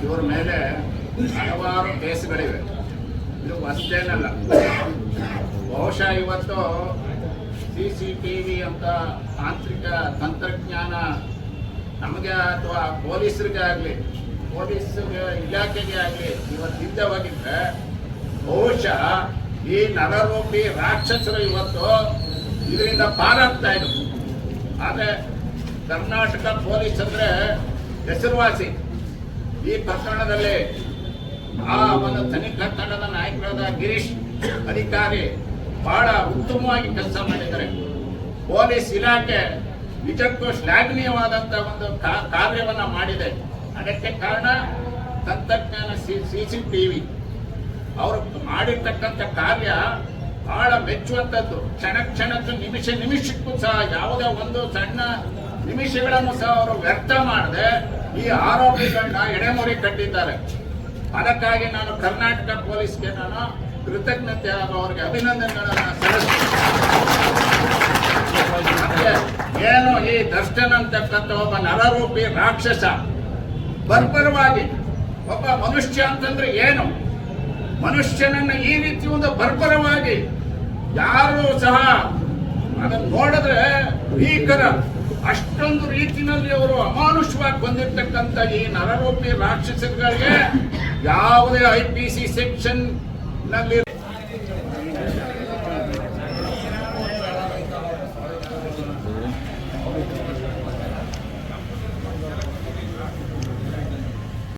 ಇವ್ರ ಮೇಲೆ ಹಲವಾರು ಕೇಸ್ಗಳಿವೆ. ಇದು ಅಷ್ಟೇನಲ್ಲ ಬಹುಶಃ ಇವತ್ತು ಸಿ ಸಿ ಟಿ ವಿ ಅಂತ ತಾಂತ್ರಿಕ ತಂತ್ರಜ್ಞಾನ ನಮಗೆ ಅಥವಾ ಪೊಲೀಸರಿಗೆ ಆಗಲಿ, ಪೊಲೀಸ್ ಇಲಾಖೆಗೆ ಆಗಲಿ ಇವತ್ತು ಹೋಗಿದ್ರೆ ಬಹುಶಃ ಈ ನರರೂಪಿ ರಾಕ್ಷಸರು ಇವತ್ತು ಇದರಿಂದ ಪಾರಾಗ್ತಾ ಇದ್ರು. ಆದರೆ ಕರ್ನಾಟಕ ಪೊಲೀಸ್ ಅಂದ್ರೆ ಹೆಸರುವಾಸಿ. ಈ ಪ್ರಕರಣದಲ್ಲಿ ಆ ಒಂದು ತನಿಖಾ ತಂಡದ ನಾಯಕರಾದ ಗಿರೀಶ್, ಅಧಿಕಾರಿ ಬಹಳ ಉತ್ತಮವಾಗಿ ಕೆಲಸ ಮಾಡಿದ್ದಾರೆ. ಪೊಲೀಸ್ ಇಲಾಖೆ ನಿಜಕ್ಕೂ ಶ್ಲಾಘನೀಯವಾದಂತ ಒಂದು ಕಾರ್ಯವನ್ನ ಮಾಡಿದೆ. ಅದಕ್ಕೆ ಕಾರಣ ತಂತ್ರಜ್ಞಾನ ಸಿ ಸಿ ಟಿವಿ ಅವರು ಮಾಡಿರ್ತಕ್ಕಂಥ ಕಾರ್ಯ ಬಹಳ ಮೆಚ್ಚುವಂಥದ್ದು ಕ್ಷಣ ಕ್ಷಣಕ್ಕೂ ನಿಮಿಷ ನಿಮಿಷಕ್ಕೂ ಸಹ ಯಾವುದೇ ಒಂದು ಸಣ್ಣ ನಿಮಿಷಗಳನ್ನು ಸಹ ಅವರು ವ್ಯರ್ಥ ಮಾಡದೆ ಈ ಆರೋಪಿಗಳನ್ನ ಎಡೆಮುರಿ ಕಟ್ಟಿದ್ದಾರೆ. ಅದಕ್ಕಾಗಿ ನಾನು ಕರ್ನಾಟಕ ಪೊಲೀಸ್ಗೆ ನಾನು ಕೃತಜ್ಞತೆ ಹಾಗೂ ಅವ್ರಿಗೆ ಅಭಿನಂದನೆಗಳನ್ನು ಏನು ಈ ದರ್ಶನ್ ಅಂತಕ್ಕಂಥ ಒಬ್ಬ ನರರೂಪಿ ರಾಕ್ಷಸ. ಬರ್ಬರವಾಗಿ ಒಬ್ಬ ಮನುಷ್ಯ ಅಂತಂದ್ರೆ ಏನು? ಮನುಷ್ಯನನ್ನ ಈ ರೀತಿ ಒಂದು ಬರ್ಬರವಾಗಿ ಯಾರು ಸಹ ಅದನ್ನು ನೋಡಿದ್ರೆ ಭೀಕರ. ಅಷ್ಟೊಂದು ರೀತಿನಲ್ಲಿ ಅವರು ಅಮಾನುಷವಾಗಿ ಬಂದಿರತಕ್ಕಂಥ ಈ ನರರೂಪಿ ರಾಕ್ಷಸಗಳಿಗೆ ಯಾವುದೇ ಐ ಪಿ ಸಿ ಸೆಕ್ಷನ್ನಲ್ಲಿ